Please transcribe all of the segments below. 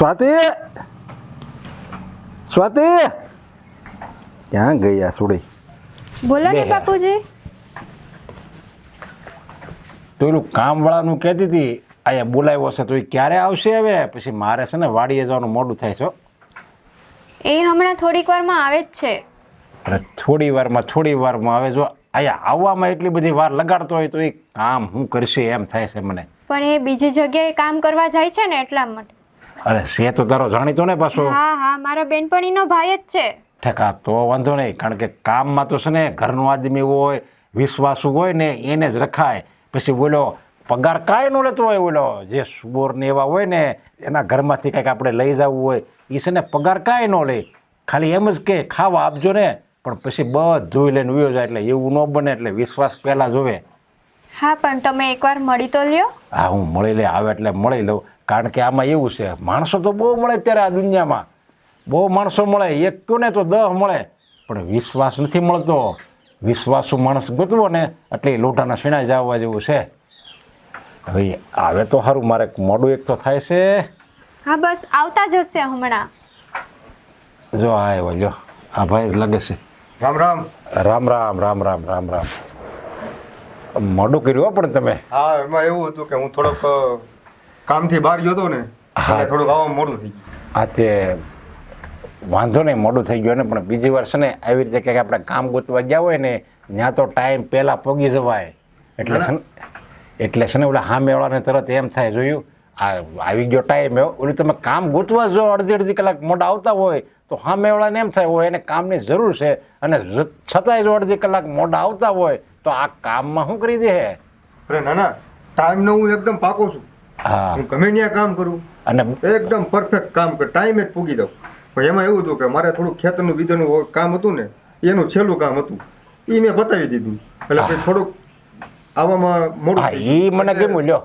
સ્વાતિ? સ્વાતિ? ક્યાં આ સુડી? બોલો ને બાપુજી. એનું કામવાળાનું કહેતી હતી અહીંયા બોલાવ્યો છે તો એ ક્યારે આવશે હવે? પછી મારે છે ને વાડીએ જવાનું મોડું થાય છે એ હમણાં થોડીક વારમાં આવે જ છે. અરે થોડી વારમાં થોડી વારમાં આવે જો અહીંયા આવવામાં એટલી બધી વાર લગાડતો હોય તો એ કામ હું કરશે એમ થાય છે મને. પણ એ બીજી જગ્યાએ કામ કરવા જાય છે ને એટલા માટે. અરે છે તો તારો જાણીતો ને પાછો. હા હા મારા બેનપણીનો ભાઈ જ છે. ઠેકા તો વાંધો નહીં કારણ કે કામમાં તો છે ને ઘરનો આદમી હોય વિશ્વાસુ હોય ને એને જ રખાય. પછી બોલો પગાર કાંઈ ન લેતો હોય બોલો જે સુબોર ને એવા હોય ને એના ઘરમાંથી કંઈક આપણે લઈ જવું હોય એ છે ને પગાર કાંઈ ન લે. ખાલી એમ જ કે ખાવા આપજો ને પણ પછી બધું લઈને ઉયો જાય એટલે એવું ન બને એટલે વિશ્વાસ પહેલાં જોવે. હા પણ તમે એકવાર મળી તો લ્યો. હા હું મળી લે આવે એટલે મળી લઉં. કારણ કે આમાં એવું છે માણસો તો બહુ મળે અત્યારે આ દુનિયામાં. બહુ માણસો મળે એક કયો ને તો દહ મળે. પણ વિશ્વાસ નથી મળતો. વિશ્વાસુ માણસ ગોતવો ને એટલે લોટાના શીણા જવા જેવું છે. હવે આવે તો સારું મારે મોડું એક તો થાય છે. હા બસ આવતા જશે હશે હમણાં. જો આ આવ્યો જો આ ભાઈ જ લાગે છે. રામ રામ. રામ રામ રામ રામ રામ રામ. મોડું કર્યું હો પણ તમે. હા એમાં એવું હતું કે હું થોડોક કામથી બહાર ગયો હતો ને હા. થોડુંક આવવામાં મોડું થઈ ગયું. આ તે વાંધો નહીં મોડું થઈ ગયું ને પણ બીજી વાર છે ને આવી રીતે કંઈક આપણે કામ ગોતવા ગયા હોય ને ત્યાં તો ટાઈમ પહેલાં પગી જવાય. એટલે છે ને એટલે છે ને ઓલા સામેવાળાને તરત એમ થાય જોયું? આ આવી ગયો ટાઈમ એવો ઓલું તમે કામ ગોતવા જો અડધી અડધી કલાક મોડા આવતા હોય તો સામેવાળાને એમ થાય હોય એને કામની જરૂર છે. અને છતાંય જો અડધી કલાક મોડા આવતા હોય તો આ કામમાં શું કરી દે ના ના. ટાઈમનો હું એકદમ પાકો છું. હા. ગમે ત્યાં કામ કરું અને એકદમ પરફેક્ટ કામ કર ટાઈમે જ પૂગી દઉં પણ એમાં એવું હતું કે મારે થોડું ખેતરનું બીજાનું કામ હતું ને એનું છેલ્લું કામ હતું. એ મેં બતાવી દીધું. એટલે થોડુંક આવામાં મોડું એ મને કેમ લ્યો.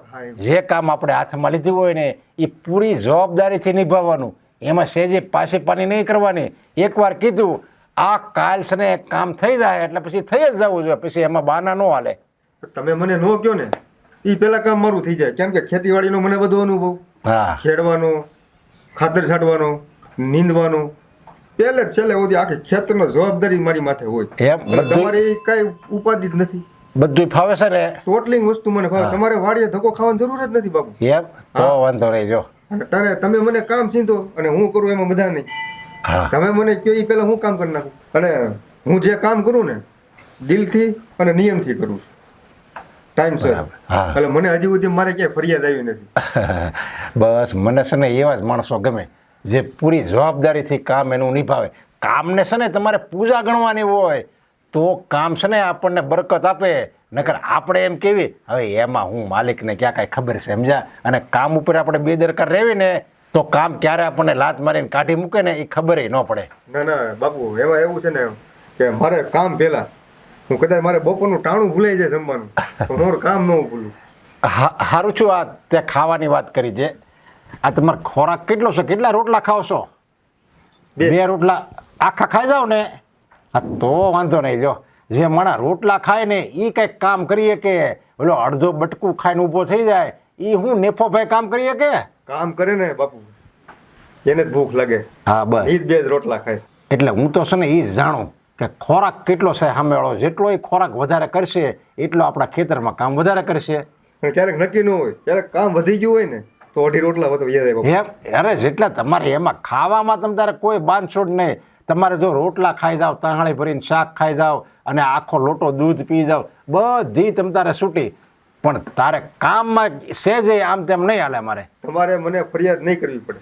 જે કામ આપણે હાથમાં લીધું હોય ને એ પૂરી જવાબદારીથી નિભાવવાનું. એમાં સેજે પાછી પાની નહીં કરવાની. એકવાર કીધું આ કાલ્સને કામ થઈ જાય એટલે પછી થઈ જ જવું જોઈએ. પછી એમાં બાના ન હાલે. તમે મને નો કહો ને એ પેલા કામ મારું થઈ જાય. કેમ કે ખેતીવાડીનો મને બધો અનુભવ. હા. ખેડવાનો ખાતર છાંટવાનો નીંદવાનો. પેલે છેલ્લે સુધી આખી ખેતરનો જવાબદારી મારી માથે હોય. એમ? તમારે ઈ કાંઈ ઉપાધિ જ નથી. બધું ફાવે છે ને? ટોટલિંગ વસ્તુ મને ફાવે. તમારે વાડીએ ધક્કો ખાવાની જરૂર જ નથી બાપુ. એમ? તો વાંધો નહીં જો. અને તને તમે મને કામ ચીંધો અને હું કરું એમાં બધા નહીં. તમે મને કહો એ પહેલા હું કામ કરી નાખું. અને હું જે કામ કરું ને દિલથી અને નિયમથી કરું છું. ટાઈમસર સર એટલે મને હજી સુધી મારે ક્યાંય ફરિયાદ આવી નથી. બસ મને છે ને એવા જ માણસો ગમે જે પૂરી જવાબદારીથી કામ એનું નિભાવે. કામને છે ને તમારે પૂજા ગણવાની હોય તો કામ છે ને આપણને બરકત આપે. નકર આપણે એમ કેવી હવે એમાં હું માલિકને ક્યાં કાંઈ ખબર છે સમજ્યા? અને કામ ઉપર આપણે બેદરકાર રહેવી ને તો કામ ક્યારે આપણને લાત મારીને કાઢી મૂકે ને એ ખબર ન પડે. ના ના બાપુ એમાં એવું છે ને કે મારે કામ પહેલા હું કદાચ મારે બપોરનું ટાણું ભૂલાઈ જાય જમવાનું. મોર કામ ન ભૂલું. સારું છું આ તે ખાવાની વાત કરી છે આ તમારો ખોરાક કેટલો છે? કેટલા રોટલા ખાવ છો? બે. રોટલા. આખા ખાઈ જાવ ને. હા તો વાંધો નહીં જો જે માણા રોટલા ખાય ને એ કંઈક કામ કરીએ કે ઓલો અડધો બટકું ખાઈને ઊભો થઈ જાય. એ હું નેફો ભાઈ કામ કરીએ કે કામ કરે ને બાપુ. એને જ ભૂખ લાગે. હા એ બસ જ બે રોટલા ખાય. એટલે હું તો છે ને એ જાણું. કે ખોરાક કેટલો છે સામેવાળો જેટલો એ ખોરાક વધારે કરશે એટલો આપણા ખેતરમાં કામ વધારે કરશે. ક્યારેક નક્કી ન હોય ક્યારેક કામ વધી ગયું હોય ને તો અઢી રોટલા વધુ યાદ આવે બાપુ. એમ અરે જેટલા તમારે એમાં ખાવામાં તમ તારે કોઈ બાંધછોડ નહીં. તમારે જો રોટલા ખાઈ જાઓ તહાળી ભરીને શાક ખાઈ જાઓ અને આખો લોટો દૂધ પી જાઓ બધી તમ તારે છૂટી. પણ તારે કામમાં સેજ આમ તેમ નહીં હાલે મારે. તમારે મને ફરિયાદ નહીં કરવી પડે.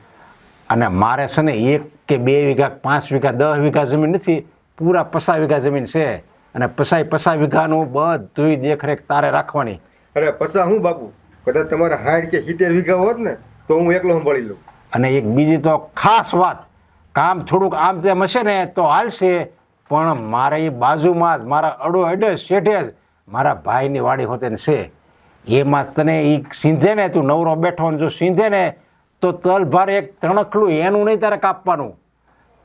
અને મારે છે ને એક કે બે વીઘા પાંચ વીઘા દસ વીઘા જમીન નથી. પૂરા પસા વીઘા જમીન છે અને પસાય પસા વીઘાનું બધુંય દેખરેખ તારે રાખવાની. અરે પસા હું બાપુ? કદાચ તમારે હાઈડ કે સિત્તેર વીઘા હોત ને તો હું એકલો સંભાળી લઉં. અને એક બીજી તો ખાસ વાત કામ થોડુંક આમ તેમ હશે ને તો હાલશે. પણ મારે એ બાજુમાં જ મારા અડો અડે શેઠે જ મારા ભાઈની વાડી હોતે ને છે. એમાં તને એ સીંધે ને તું નવરો બેઠો ને જો સીંધે ને તો તલભાર એક તણખલું એનું નહીં તારે કાપવાનું.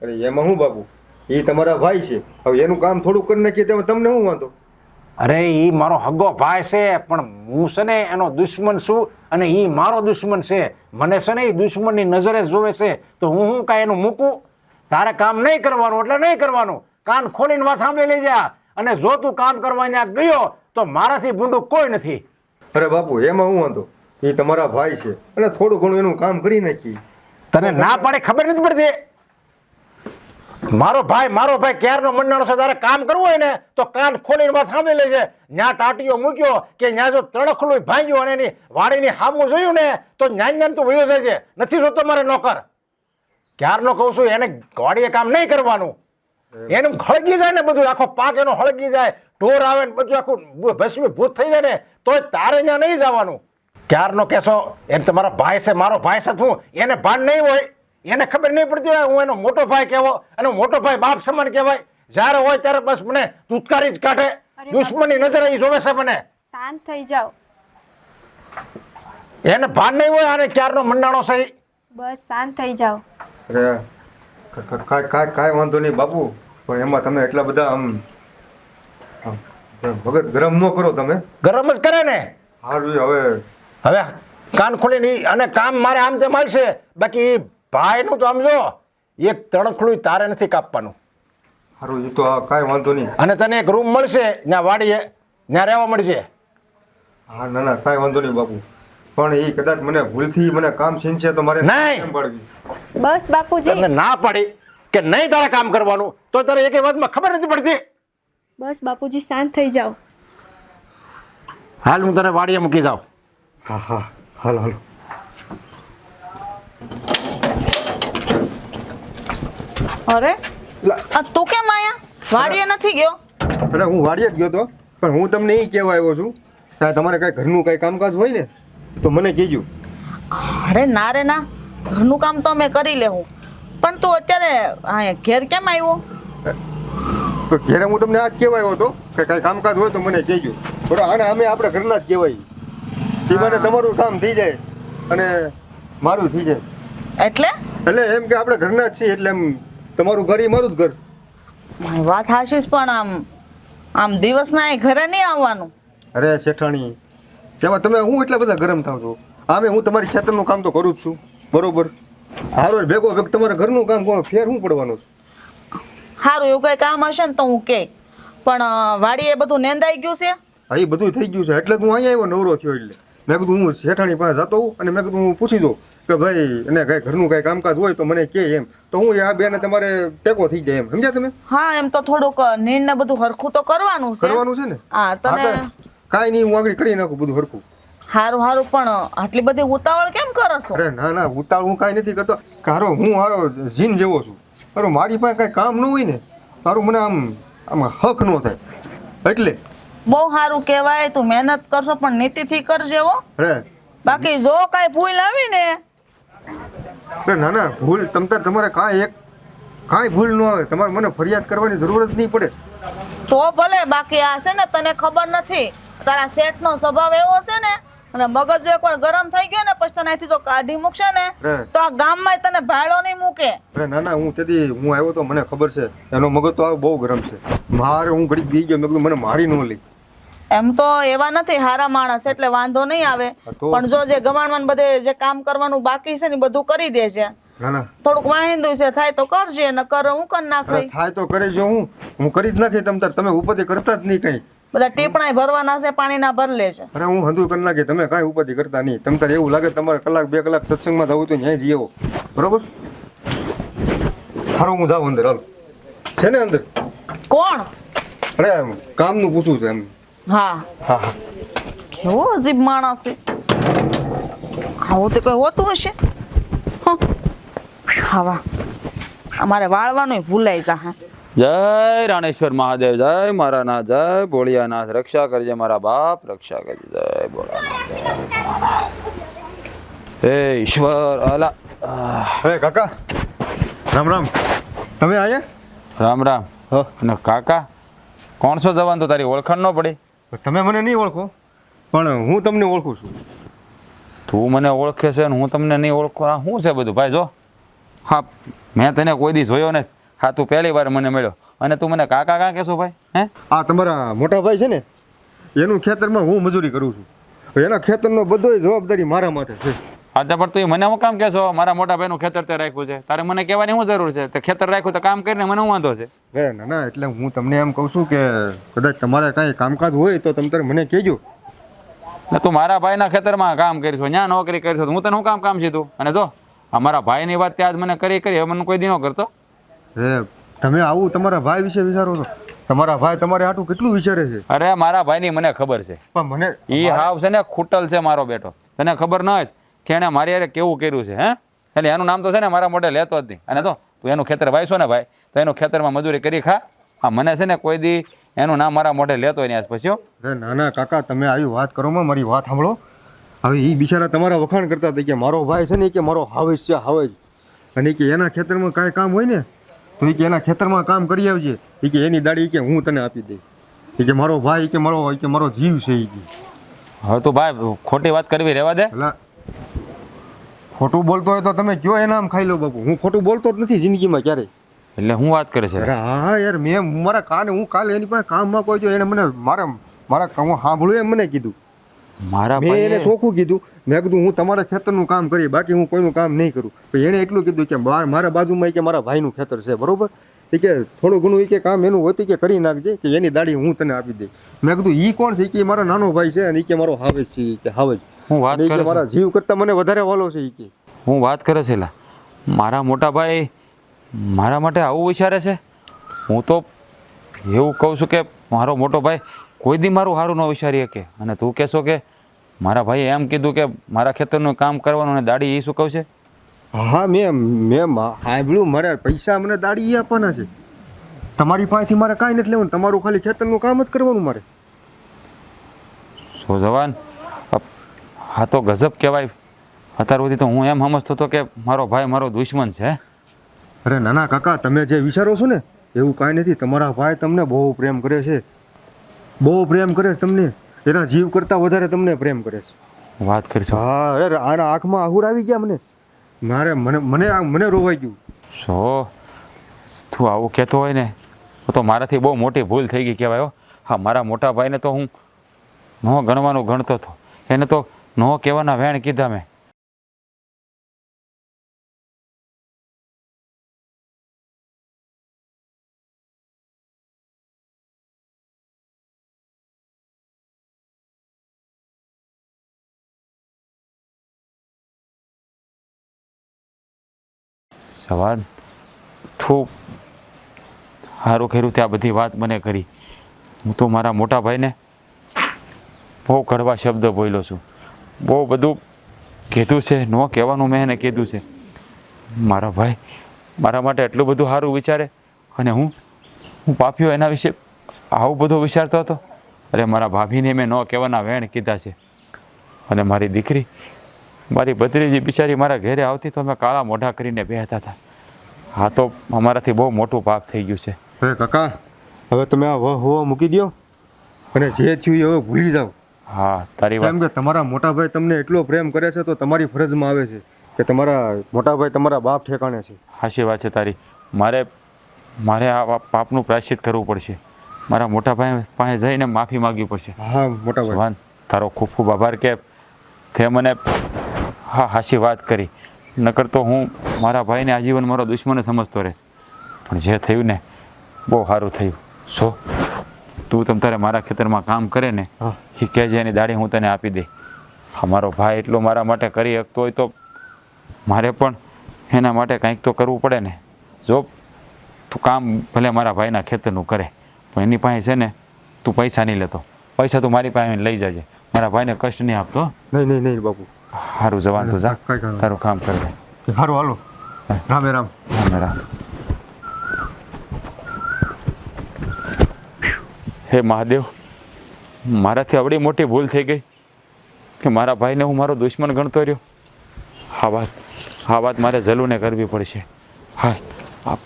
અરે એમાં હું બાપુ? એ તમારા ભાઈ છે. હવે એનું કામ થોડું કરી નાખીએ તેમાં તમને શું વાંધો? અરે એ મારો હગો ભાઈ છે પણ હું છે ને એનો દુશ્મન છું અને એ મારો દુશ્મન છે. મને છે ને એ દુશ્મનની નજરે જ જોવે છે તો હું હું કાંઈ એનું મૂકું? તારે કામ નહીં કરવાનું એટલે નહીં કરવાનું. કાન ખોલીને વાત સાંભળી લઈ જા અને જો તું કામ કરવા ત્યાં ગયો તો મારાથી ભૂંડું કોઈ નથી. અરે બાપુ એમાં હું વાંધો? એ તમારા ભાઈ છે. અને થોડું ઘણું એનું કામ કરી નાખી તને ના પડે ખબર નથી પડતી? મારો ભાઈ મારો ભાઈ ક્યારનો મંડાણો છે? તારે કામ કરવું હોય ને, તો કાન ખોલીને વાત સાંભળી લેજે. ન્યા ટાટીઓ મૂક્યો કે ન્યા જો તણખલું ભાંગ્યું અને એની વાડીની હામું જોયું ને, તો જ્ઞાન જ્ઞાન તું વયો જાય છે નથી જોતો મારે નોકર. ક્યારનો કહું છું, એને વાડીએ કામ નહીં કરવાનું. એનું હળગી જાય ને બધું, આખો પાક એનો હળગી જાય. ઢોર આવે ને બધું આખું ભસ્મી ભૂત થઈ જાય ને, તોય તારે ત્યાં નહીં જવાનું. ક્યારનો કહેશો એમ તમારા ભાઈ છે, મારો ભાઈ છે, તું એને ભાન નહીં હોય. એને ખબર નહીં પડતી હોય હું એનો મોટો ભાઈ કહેવો એનો મોટો ભાઈ બાપ સમાન કહેવાય. જ્યારે હોય ત્યારે બસ મને તુતકારી જ કાઢે. દુશ્મનની નજરે એ જોવે છે મને. શાંત થઈ જાઓ. એને ભાન નહીં હોય આને ક્યારનો મંડાણો છે. બસ શાંત થઈ જાઓ. અરે કાંઈ કાંઈ કાંઈ વાંધો નહીં બાપુ પણ એમાં તમે એટલા બધા આમ ભગત વગર ગરમ ન કરો તમે. ગરમ જ કરે ને. હારું હવે હવે કાન ખોલીને અને કામ મારે આમ તેમ મળશે બાકી ભાઈનું તો આમ જો એક તણખલું તારે નથી કાપવાનું. સારું એ તો કાંઈ વાંધો નહીં. અને તને એક રૂમ મળશે ત્યાં વાડીએ ત્યાં રહેવા મળશે. હા ના ના કાંઈ વાંધો નહીં બાપુ. પણ એ કદાચ મને ભૂલથી મને કામ છીનશે તો મારે નહીં. પાડવી બસ બાપુજી. તને ના પાડી કે નહીં તારે કામ કરવાનું તો તારે એક વાતમાં ખબર નથી પડતી. બસ બાપુજી શાંત થઈ જાઓ. હાલ હું તને વાડીએ મૂકી જાઉં. હા હા હાલો હાલો. અરે? આ તું કેમ આયા? વાડીએ નથી ગયો? અરે હું વાડીએ જ ગયો તો. પણ હું તમને એ કહેવા આવ્યો છું કે તમારે કાંઈ ઘરનું કાંઈ કામકાજ હોય ને તો મને કહેજો. અરે ના રે ના. ઘરનું કામ તો અમે કરી લેવું. પણ તું અત્યારે અહીંયા ઘેર કેમ આવ્યો? તો ઘેરે હું તમને આ જ કહેવા આવ્યો હતો કે કાંઈ કામકાજ હોય તો મને કહેજો. બરાબર આને અમે આપણે ઘરના જ કહેવાય. એ તમારું કામ થઈ જાય અને મારું થઈ જાય. એટલે? એટલે એમ કે આપણે ઘરના જ છીએ એટલે એમ તમારું ઘર એ મારું જ ઘર. મારી વાત હાશીશ પણ આમ આમ દિવસના એ ઘરે નહીં આવવાનું. અરે શેઠાણી તેમાં તમે હું એટલા બધા ગરમ થાવ છો? આમે હું તમારી ખેતરનું કામ તો કરું જ છું બરોબર? હારો ભેગો ભેગ તમારા ઘરનું કામ કોણ ફેર હું પડવાનું છે? સારું એવું કઈ કામ હશે ને તો હું કે. પણ વાડી વાડીએ બધું નેંદાઈ ગયું છે? હા એ બધું થઈ ગયું છે. એટલે હું અહીંયા આવ્યો નવરો થયો એટલે. મેં કીધું હું શેઠાણી પાસે જતો અને મેં કીધું હું પૂછી દઉં. કે ભાઈ એને કઈ ઘરનું કઈ કામકાજ હોય તો મને કે એમ. તો હું આ બેને તમારે ટેકો થઈ જાય એમ. સમજ્યા તમે? હા એમ તો થોડુંક નીણ ને બધું હરખું તો કરવાનું છે. કરવાનું છે ને? હા તને હા નહીં હું આગળ કરી નાખું બધું હરખું. હારું હારું પણ આટલી બધી ઉતાવળ કેમ કરશો અરે ના ના ઉતાવળ હું કાંઈ નથી કરતો. કારો હું હારો જીન જેવો છું. અરે મારી પાસે કઈ કામ ન હોય ને તારું મને આમ આમ હક ન થાય. એટલે બહુ સારું કહેવાય તું મહેનત કરશો પણ નીતિથી કરજે હો. બાકી જો કાંઈ ભૂલ આવી ને અરે ના ના ભૂલ તમ તાર તમારે કાંઈ એક કાંઈ ભૂલ ન આવે. તમારે મને ફરિયાદ કરવાની જરૂર જ નહીં પડે. તો ભલે બાકી આ છે ને તને ખબર નથી. તારા શેઠનો સ્વભાવ એવો છે ને અને મગજ જો એકવાર ગરમ થઈ ગયો ને પછી તને અહીંથી જો કાઢી મૂકશે ને તો આ ગામમાં તને ભાડો નહીં મૂકે. અરે ના ના હું તેથી હું આવ્યો તો મને ખબર છે. એનો મગજ તો આ બહુ ગરમ છે. મારે હું ઘડીક બી ગયો મેં મને મારી ન લઈ. એમ તો એવા નથી હારા માણસ એટલે વાંધો નહીં આવે. પણ જો જે ગમાણમાં બધે જે કામ કરવાનું બાકી છે ને બધું કરી દે છે. થોડુંક વાહિંદુ છે થાય તો કરજે ન કર હું કર નાખી. થાય તો કરી જો હું. હું કરી જ નાખી તમ તાર. તમે ઉપરથી કરતા જ નહીં કંઈ. બધા ટીપણા ભરવાના છે પાણીના ભર લે છે. અરે હું હંધુ કરી નાખી. તમે કાંઈ ઉપાધિ કરતા નહીં. તમ તાર એવું લાગે તમારે કલાક બે કલાક સત્સંગમાં જવું તો ન્યાય જઈ બરોબર? સારું હું જાઉં અંદર. હાલો. છે ને અંદર? કોણ? અરે કામનું પૂછવું છે એમ. હા. હા હા. કેવો અજીબ માણસ છે. આવું તો કોઈ હોતું હશે. હં. ખાવા. અમારે વાળવાનું ભૂલાઈ જા હા જય રાણેશ્વર મહાદેવ જય મારા ના જય ભોળિયાનાથ. રક્ષા કરજે મારા બાપ રક્ષા કરજે. જય ભોળાનાથ. હે ઈશ્વર અલા. હે કાકા. રામ રામ. તમે આયા? રામ રામ. હા. અને કાકા કોણ છો જવાન તો તારી ઓળખાણ ન પડી? તમે મને નહીં ઓળખો? પણ હું તમને ઓળખું છું. તું મને ઓળખે છે ને હું તમને નહીં ઓળખો. આ શું છે બધું? ભાઈ જો હા મેં તને કોઈ દી જોયો ને હા તું પહેલી વાર મને મળ્યો. અને તું મને કાકા કાં કહેશો ભાઈ? હે? આ તમારા મોટા ભાઈ છે ને એનું ખેતરમાં હું મજૂરી કરું છું. એના ખેતરનો બધો જવાબદારી મારા માટે છે. તો પણ તું મને હું કામ કહેશો? મારા મોટા ભાઈનું ખેતર તે રાખ્યું છે. તારે મને કહેવાની શું જરૂર છે? તે ખેતર રાખ્યું તો કામ કરીને મને વાંધો છે? હે ના ના એટલે હું તમને એમ કહું છું કે કદાચ તમારે કાંઈ કામકાજ હોય તો તમે તારે મને કહેજો. ને તું મારા ભાઈના ખેતરમાં કામ કરીશું ત્યાં નોકરી કરીશું તો હું તને હું કામ કામ સીધું? અને જો અમારા ભાઈની વાત ત્યાં જ મને કરી કરી હવે મને કોઈ દી કરતો. હે તમે આવું તમારા ભાઈ વિશે વિચારો છો. તમારા ભાઈ તમારે આટલું કેટલું વિચારે છે? અરે મારા ભાઈની મને ખબર છે. પણ મને એ હાવ છે ને ખૂટલ છે મારો બેટો. તને ખબર ન હોય? કે એણે મારી યારે કેવું કર્યું છે હે? એટલે એનું નામ તો છે ને મારા મોઢે લેતો જ નહીં. અને તો તું એનું ખેતર વાઈશો ને ભાઈ તો એનું ખેતરમાં મજૂરી કરી ખા. હા મને છે ને કોઈ દી એનું નામ મારા મોઢે લેતો નહીં આજ પછી. અરે ના ના કાકા તમે આવી વાત કરો માં મારી વાત સાંભળો. હવે એ બિચારા તમારા વખાણ કરતા હતા કે મારો ભાઈ છે ને કે મારો હાવેશ છે હાવેશ. અને કે એના ખેતરમાં કાંઈ કામ હોય ને તો એ કે એના ખેતરમાં કામ કરી આવજે. એ કે એની દાડી કે હું તને આપી દઈશ. એ કે મારો ભાઈ કે મારો કે મારો જીવ છે એ કે. હવે તો ભાઈ ખોટી વાત કરવી રહેવા દે. ખોટું બોલતો હોય તો તમે કયો એના આમ ખાઈ લો બાપુ? હું ખોટું બોલતો જ નથી જિંદગીમાં ક્યારેય. એટલે હું વાત કરે છે? અરે હા યાર મેં મારા કાને હું કાલે એની પાસે કામમાં કોઈ જો એને મને મારા મારા હું સાંભળ્યું એમ મને કીધું. મારા મેં એને ચોખ્ખું કીધું. મેં કીધું હું તમારા ખેતરનું કામ કરી બાકી હું કોઈનું કામ નહીં કરું. પણ એણે એટલું કીધું કે મારા બાજુમાં કે મારા ભાઈનું ખેતર છે બરોબર? એ કે થોડું ઘણું એ કે કામ એનું હોય કે કરી નાખજે કે એની દાડી હું તને આપી દઈશ. મેં કીધું એ કોણ છે? કે મારો નાનો ભાઈ છે અને એ કે મારો હાવેજ છે કે હાવેજ હું વાત કરે મારા જીવ કરતા મને વધારે વાલો છે એ કે. હું વાત કરે છે મારા મોટા ભાઈ મારા માટે આવું વિચારે છે. હું તો એવું કહું છું કે મારો મોટો ભાઈ કોઈ દી મારું સારું ન વિચારી શકે. અને તું કહેશો કે મારા ભાઈએ એમ કીધું કે મારા ખેતરનું કામ કરવાનું અને દાડી એ શું કહું છે? હા મેં મેં સાંભળ્યું મારે પૈસા મને દાડી એ આપવાના છે. તમારી પાસેથી મારે કાંઈ નથી લેવાનું તમારું ખાલી ખેતરનું કામ જ કરવાનું મારે. સો જવાન? હા તો ગજબ કહેવાય. અત્યાર સુધી તો હું એમ સમજતો હતો કે મારો ભાઈ મારો દુશ્મન છે. અરે નાના કાકા તમે જે વિચારો છો ને એવું કાંઈ નથી. તમારા ભાઈ તમને બહુ પ્રેમ કરે છે. બહુ પ્રેમ કરે છે તમને. એના જીવ કરતાં વધારે તમને પ્રેમ કરે છે. વાત કરીશું? હા અરે આના આંખમાં આહુડ આવી ગયા મને. મારે મને મને મને રોવાઈ ગયું. સો તું આવું કહેતો હોય ને તો મારાથી બહુ મોટી ભૂલ થઈ ગઈ કહેવાય હા મારા મોટા ભાઈને તો હું ન ગણવાનું ગણતો હતો. એને તો ન કહેવાના વેણ કીધા મેં. સવાર તું સારું ખેરું તે આ બધી વાત મને કરી. હું તો મારા મોટા ભાઈને બહુ કડવા શબ્દ બોલ્યો છું. બહુ બધું કીધું છે, ન કહેવાનું મેં એને કીધું છે. મારા ભાઈ, મારા માટે એટલું બધું સારું વિચારે અને હું હું પાપ્યો એના વિશે આવું બધું વિચારતો હતો. અરે મારા ભાભીને મેં ન કહેવાના વેણ કીધા છે. અને મારી દીકરી, મારી ભત્રીજી બિચારી મારા ઘરે આવતી તો અમે કાળા મોઢા કરીને બેહતા હતા. હા તો અમારાથી બહુ મોટું પાપ થઈ ગયું છે. અરે કાકા, હવે તમે આ વહ મૂકી દો અને જે થયું એ હવે ભૂલી જાઓ. હા તારી વાત કેમ કે તમારા મોટાભાઈ તમને એટલો પ્રેમ કરે છે તો તમારી ફરજમાં આવે છે કે તમારા મોટાભાઈ તમારા બાપ ઠેકાણે છે. હાશી વાત છે તારી. મારે મારે આ પાપનું પ્રાયશ્ચિત કરવું પડશે. મારા મોટાભાઈ પાસે જઈને માફી માગવી પડશે. હા મોટાભાઈ. તારો ખૂબ ખૂબ આભાર કે તે મને હા હાશી વાત કરી. નકર તો હું મારા ભાઈને આજીવન મારો દુશ્મન સમજતો રહે. પણ જે થયું ને બહુ સારું થયું. સો તું તમ તારે મારા ખેતરમાં કામ કરે ને એ કહેજે એની દાડી હું તને આપી દે. અમારો ભાઈ એટલું મારા માટે કરી શકતો હોય તો મારે પણ એના માટે કંઈક તો કરવું પડે ને. જો તું કામ ભલે મારા ભાઈના ખેતરનું કરે પણ એની પાસે છે ને તું પૈસા નહીં લેતો. પૈસા તું મારી પાસે લઈ જજે. મારા ભાઈને કષ્ટ નહીં આપતો. નહીં નહીં નહીં બાપુ. સારું જવાન તું જા. તારું કામ કરજે સારું હાલો. રામે રામ. રામે મેરા હે મહાદેવ મારાથી આવડી મોટી ભૂલ થઈ ગઈ કે મારા ભાઈને હું મારો દુશ્મન ગણતો રહ્યો. આ વાત આ વાત મારે જલુને કરવી પડશે. હા આપ.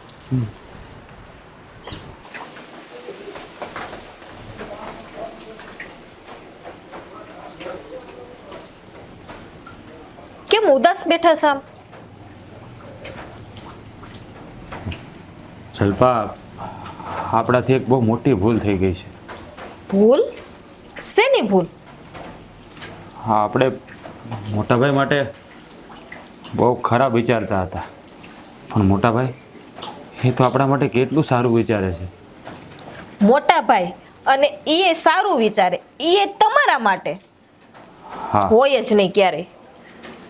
કેમ ઉદાસ બેઠા સામ જલપા જલ્પા આપણાથી એક બહુ મોટી ભૂલ થઈ ગઈ છે. ભૂલ? શેની ભૂલ? હા આપણે મોટાભાઈ માટે બહુ ખરાબ વિચારતા હતા. પણ મોટાભાઈ એ તો આપણા માટે કેટલું સારું વિચારે છે. મોટાભાઈ અને એ સારું વિચારે. એ તમારા માટે. હા. હોય જ નહીં ક્યારેય.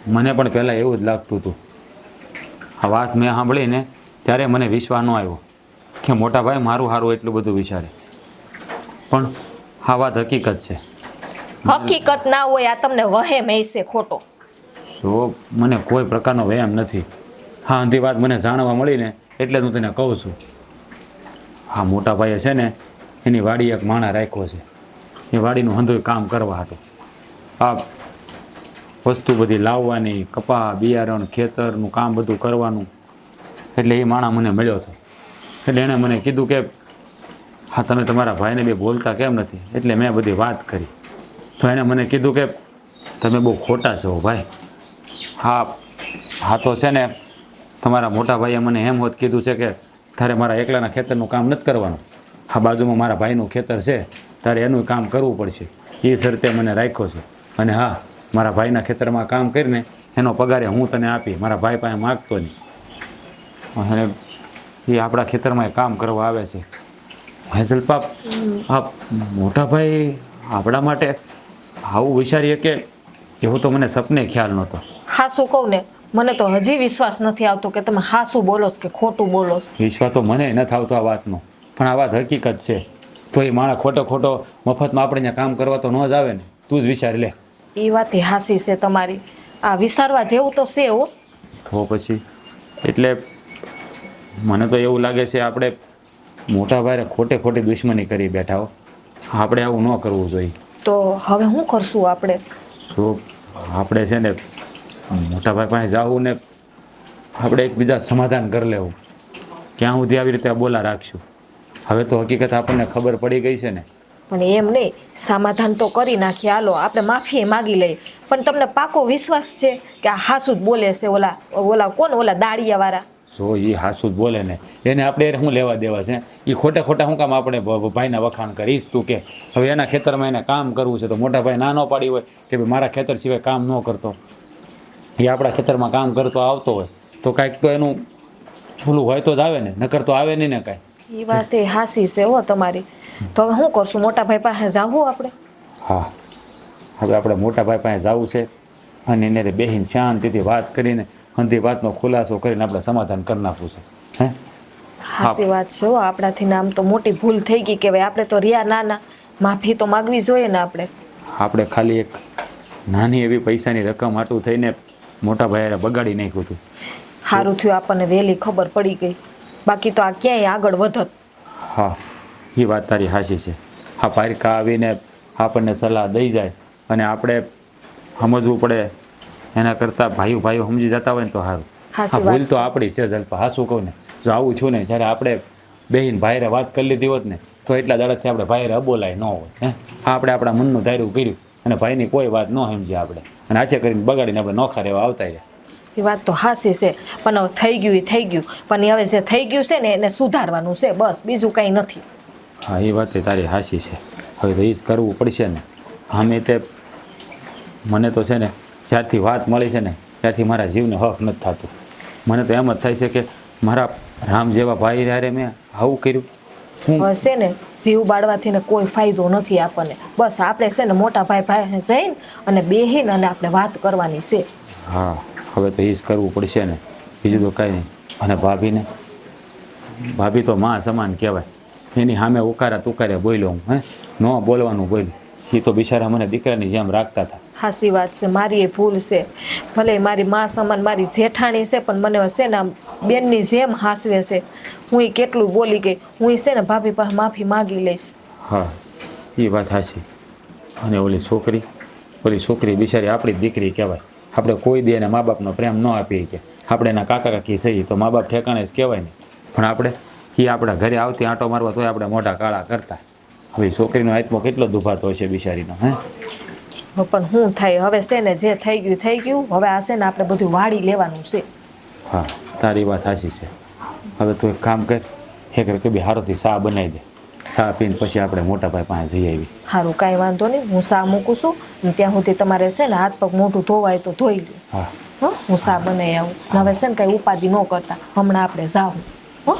મને પણ પહેલાં એવું જ લાગતું હતું. આ વાત મેં સાંભળીને ત્યારે મને વિશ્વાસ ન આવ્યો કે મોટાભાઈ મારું સારું એટલું બધું વિચારે. પણ આ વાત હકીકત છે. હકીકત ના હોય આ તમને વહેમ હશે ખોટો. જો મને કોઈ પ્રકારનો વહેમ નથી. હા અંધી વાત મને જાણવા મળીને એટલે જ હું તને કહું છું. હા મોટા ભાઈએ છે ને એની વાડી એક માણા રાખ્યો છે. એ વાડીનું હંધોય કામ કરવા હતું. આ વસ્તુ બધી લાવવાની કપા બિયારણ ખેતરનું કામ બધું કરવાનું એટલે એ માણા મને મળ્યો હતો. એટલે એણે મને કીધું કે હા, તમે તમારા ભાઈને બી બોલતા કેમ નથી? એટલે મેં બધી વાત કરી. તો એણે મને કીધું કે તમે બહુ ખોટા છો ભાઈ. હા હા તો છે ને, તમારા મોટા ભાઈએ મને એમ હોત કીધું છે કે તારે મારા એકલાના ખેતરનું કામ નથી કરવાનું. આ બાજુમાં મારા ભાઈનું ખેતર છે, તારે એનું કામ કરવું પડશે. એ શરતે મને રાખ્યો છે. અને હા, મારા ભાઈના ખેતરમાં કામ કરીને એનો પગારે હું તને આપી, મારા ભાઈ પાસે માગતો નહીં. અને એ આપણા ખેતરમાં કામ કરવા આવે છે. હે જલપા આ મોટા ભાઈ આપણા માટે આવું વિચારીએ કે એવું તો મને સપને ખ્યાલ નહોતો. હા શું કહું ને મને તો હજી વિશ્વાસ નથી આવતો કે તમે હા શું બોલોસ કે ખોટું બોલો વિશ્વાસ તો મને નથી આવતો આ વાતનો. પણ આ વાત હકીકત છે. તો એ માણસ ખોટો ખોટો મફતમાં આપણે ત્યાં કામ કરવા તો ન જ આવે ને. તું જ વિચારી લે. એ વાત હાસી છે તમારી. આ વિચારવા જેવું તો છે હો. તો પછી એટલે મને તો એવું લાગે છે આપણે મોટા ભાઈ ખોટે ખોટી દુશ્મની કરી બેઠા હો. આપણે આવું ન કરવું જોઈએ. તો હવે શું કરશું આપણે? તો આપણે છે ને મોટા ભાઈ પાસે જાવું ને આપણે એકબીજા સમાધાન કરી લેવું. ક્યાં સુધી આવી રીતે બોલા રાખશું? હવે તો હકીકત આપણને ખબર પડી ગઈ છે ને. પણ એમ નહીં સમાધાન તો કરી નાખીએ. હાલો આપણે માફી માગી લઈએ. પણ તમને પાકો વિશ્વાસ છે કે આ હાસુ જ બોલે છે ઓલા ઓલા કોણ? ઓલા દાડિયાવાળા જો એ હાસુદ જ બોલે ને એને આપણે શું લેવા દેવા છે? એ ખોટા ખોટા શું કામ આપણે ભાઈના વખાણ કરીશ તું કે હવે એના ખેતરમાં એને કામ કરવું છે તો મોટા ભાઈ ના ન પાડી હોય કે ભાઈ મારા ખેતર સિવાય કામ ન કરતો. એ આપણા ખેતરમાં કામ કરતો આવતો હોય તો કાંઈક તો એનું ભૂલું હોય તો જ આવે ને નકર તો આવે નહીં ને કાંઈ. એ વાત એ હાસી છે હો તમારી. તો હવે શું કરશું? મોટા ભાઈ પાસે જાવું આપણે? હા. હવે આપણે મોટા ભાઈ પાસે જવું છે અને એને બેહીને શાંતિથી વાત કરીને અંધી વાતનો ખુલાસો કરીને આપણે સમાધાન કરી નાખવું છે. હે? હાસી વાત છે હો આપણાથી નામ તો મોટી ભૂલ થઈ ગઈ કે ભાઈ આપણે તો રિયા નાના માફી તો માગવી જોઈએ ને આપણે. આપણે ખાલી એક નાની એવી પૈસાની રકમ આટલું થઈને મોટા ભાઈએ બગાડી નાખ્યું હતું. સારું થયું આપણને વહેલી ખબર પડી ગઈ. બાકી તો આ ક્યાંય આગળ વધત. હા એ વાત તારી હાશી છે. આ પારકા આવીને આપણને સલાહ દઈ જાય અને આપણે સમજવું પડે એના કરતાં ભાઈઓ ભાઈઓ સમજી જતા હોય ને તો સારું. હા ભૂલ તો આપણી છે જલ્પા હાસું કહું ને જો આવું છું ને જ્યારે આપણે બેહીને ભાઈરે વાત કરી લીધી હોત ને તો એટલા દાડાથી આપણે ભાઈરે અબોલાય ન હોય હે? હા આપણે આપણા મનનું ધાર્યું કર્યું અને ભાઈની કોઈ વાત ન સમજી આપણે. અને આછે કરીને બગાડીને આપણે નોખા રહેવા આવતા રહ્યા. એ વાત તો હાસી છે પણ હવે થઈ ગયું એ થઈ ગયું. પણ હવે જે થઈ ગયું છે ને એને સુધારવાનું છે બસ બીજું કંઈ નથી. હા એ વાત તારી હાસી છે. હવે તો એ જ કરવું પડશે ને. અમે તે મને તો છે ને જ્યારથી વાત મળી છે ને ત્યારથી મારા જીવને હક નથી થતું. મને તો એમ જ થાય છે કે મારા રામ જેવા ભાઈ હારે મેં આવું કર્યું હું હવે છે ને જીવ બાળવાથી ને કોઈ ફાયદો નથી આપણને. બસ આપણે છે ને મોટા ભાઈ ભાઈ જઈને અને બેહીને અને આપણે વાત કરવાની છે. હા હવે તો એ જ કરવું પડશે ને. બીજું તો કાંઈ નહીં. અને ભાભીને ભાભી તો માં સમાન કહેવાય. એની સામે ઉકારા તુકારે બોલ્યો હું હે? ન બોલવાનું બોલ્યું. એ તો બિચારા મને દીકરાની જેમ રાખતા હતા. હાસી વાત છે મારી એ ભૂલ છે. ભલે મારી મા સમાન મારી જેઠાણી છે પણ મને છે ને આમ બેનની જેમ હાસવે છે. હું કેટલું બોલી ગઈ હું છે ને ભાભી પાસે માફી માગી લઈશ. હા એ વાત સાચી અને ઓલી છોકરી ઓલી છોકરી બિચારી આપણી દીકરી કહેવાય. આપણે કોઈ દે એને મા બાપનો પ્રેમ ન આપીએ કે આપણે એના કાકા કાકી સહી તો મા બાપ ઠેકાણે જ કહેવાય ને. પણ આપણે એ આપણા ઘરે આવતી આંટો મારવા તોય આપણે મોઢા કાળા કરતા. હવે છોકરીનો આત્મો કેટલો દુભાતો હશે બિચારીનો હે? પણ શું થાય? હવે છે ને જે થઈ ગયું થઈ ગયું. હવે આ છે ને આપણે બધું વાળી લેવાનું છે. હા તારી વાત સાચી છે. હવે તું એક કામ કર એક કે બી હારોથી સા બનાવી દે. સા પીને પછી આપણે મોટા ભાઈ પાસે જઈ આવી સારું કાંઈ વાંધો નહીં. હું સા મૂકું છું ત્યાં સુધી તમારે છે ને હાથ પગ મોઢું ધોવાય તો ધોઈ લ્યો. હા. હો હું સા બનાવી આવું. હવે છે ને કાંઈ ઉપાધિ ન કરતા. હમણાં આપણે જાઉં હો.